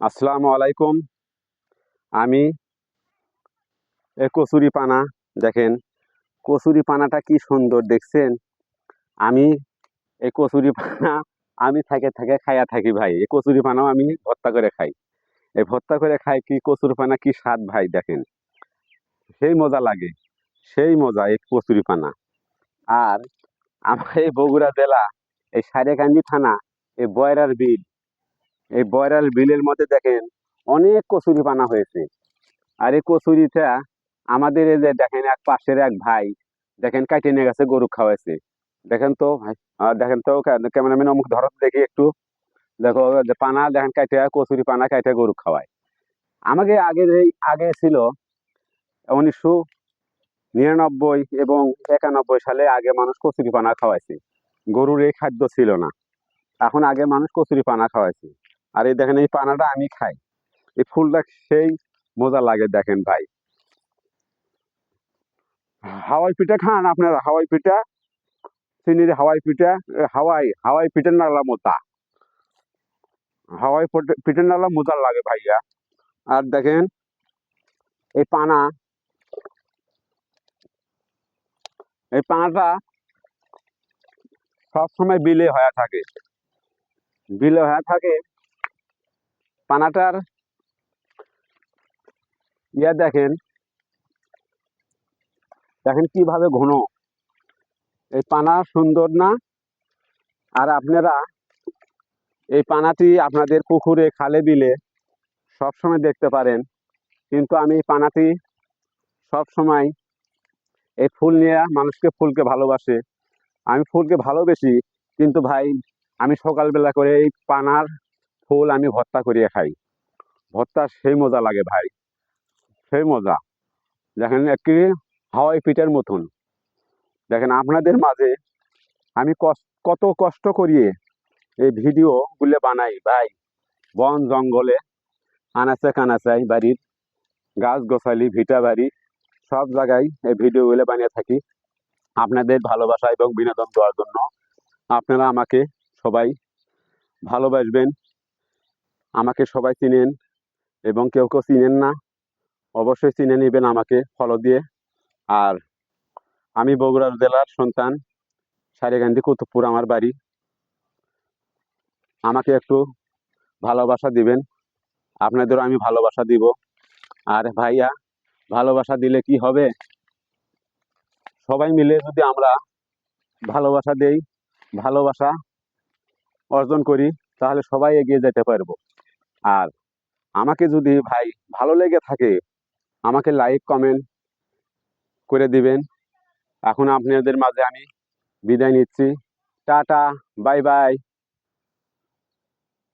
আসসালামু আলাইকুম। আমি এ কচুরি পানা দেখেন কচুরি পানাটা কি সুন্দর, দেখছেন? আমি এই কচুরি পানা আমি থাকে থাকে খাইয়া থাকি ভাই এই কচুরি পানাও আমি ভর্তা করে খাই। এই ভর্তা করে খাই কি কচুরি পানা কি স্বাদ ভাই, দেখেন? সেই মজা লাগে, সেই মজা এই কচুরি পানা আর আমার এই বগুড়া জেলা, এই সারেকান্দি থানা এই বয়রার বিল এই বয়রাল বিলের মধ্যে দেখেন অনেক কচুরি পানা হয়েছে। আর এই কচুরিটা আমাদের এই যে দেখেন এক পাশের এক ভাই দেখেন কাটিয়ে নিয়ে গেছে, গরু খাওয়াইছে। দেখেন তো দেখেন তো ক্যামেরাম্যান অমুক ধরত দেখি একটু। দেখো পানা, দেখেন কাটে কচুরি পানা কাটে গরু খাওয়ায়। আমাকে আগে আগে ছিল উনিশশো নিরানব্বই এবং একানব্বই সালে আগে মানুষ কচুরি পানা খাওয়াইছে। গরুর এই খাদ্য ছিল না। এখন আগে মানুষ কচুরি পানা খাওয়াইছে। আর এই দেখেন, এই পানাটা আমি খাই। এই ফুলটা সেই মজা লাগে দেখেন ভাই। হাওয়াই পিঠা খান আপনারা, হাওয়াই পিঠা, চিনির হাওয়াই পিঠা হাওয়াই হাওয়াই পিঠার নালা মোতা। হাওয়াই পিঠে- পিঠার নালা মোজা লাগে ভাইয়া। আর দেখেন, এই পানা, এই পানাটা সবসময় বিলে হয়ে থাকে। বিলে হয়ে থাকে পানাটার ইয়া দেখেন দেখেন কীভাবে ঘন। এই পানা সুন্দর না? আর আপনারা এই পানাটি আপনাদের পুকুরে খালে বিলে সবসময় দেখতে পারেন। কিন্তু আমি পানাটি সবসময় এই ফুল নিয়ে মানুষকে ফুলকে ভালোবাসে। আমি ফুলকে ভালোবেসি, কিন্তু ভাই, আমি সকালবেলা করে এই পানার ফুল আমি ভর্তা করিয়ে খাই। ভর্তা সেই মজা লাগে ভাই। সেই মজা। দেখেন একটি হাওয়াই পিঠার মতন। দেখেন আপনাদের মাঝে আমি কত কষ্ট করিয়ে এই ভিডিওগুলো বানাই ভাই। বন জঙ্গলে, আনাচে কানাচাই বাড়ির, গাছ গোছালি, ভিটা বাড়ি, সব জায়গায় এই ভিডিওগুলো বানিয়ে থাকি। আপনাদের ভালোবাসা এবং বিনোদন দেওয়ার জন্য আপনারা আমাকে সবাই ভালোবাসবেন। আমাকে সবাই চিনেন এবং কেউ কেউ চিনেন না, অবশ্যই চিনে নেবেন আমাকে ফলো দিয়ে। আর আমি বগুড়া জেলার সন্তান, সারেগান্ধী কুতুবপুর আমার বাড়ি। আমাকে একটু ভালোবাসা দিবেন, আপনাদেরও আমি ভালোবাসা দিব। আর ভাইয়া, ভালোবাসা দিলে কি হবে? সবাই মিলে যদি আমরা ভালোবাসা দেই, ভালোবাসা অর্জন করি, তাহলে সবাই এগিয়ে যেতে পারব। আর আমাকে যদি ভাই ভালো লেগে থাকে, আমাকে লাইক কমেন্ট করে দিবেন। এখন আপনাদের মাঝে আমি বিদায় নিচ্ছি। Tata bye bye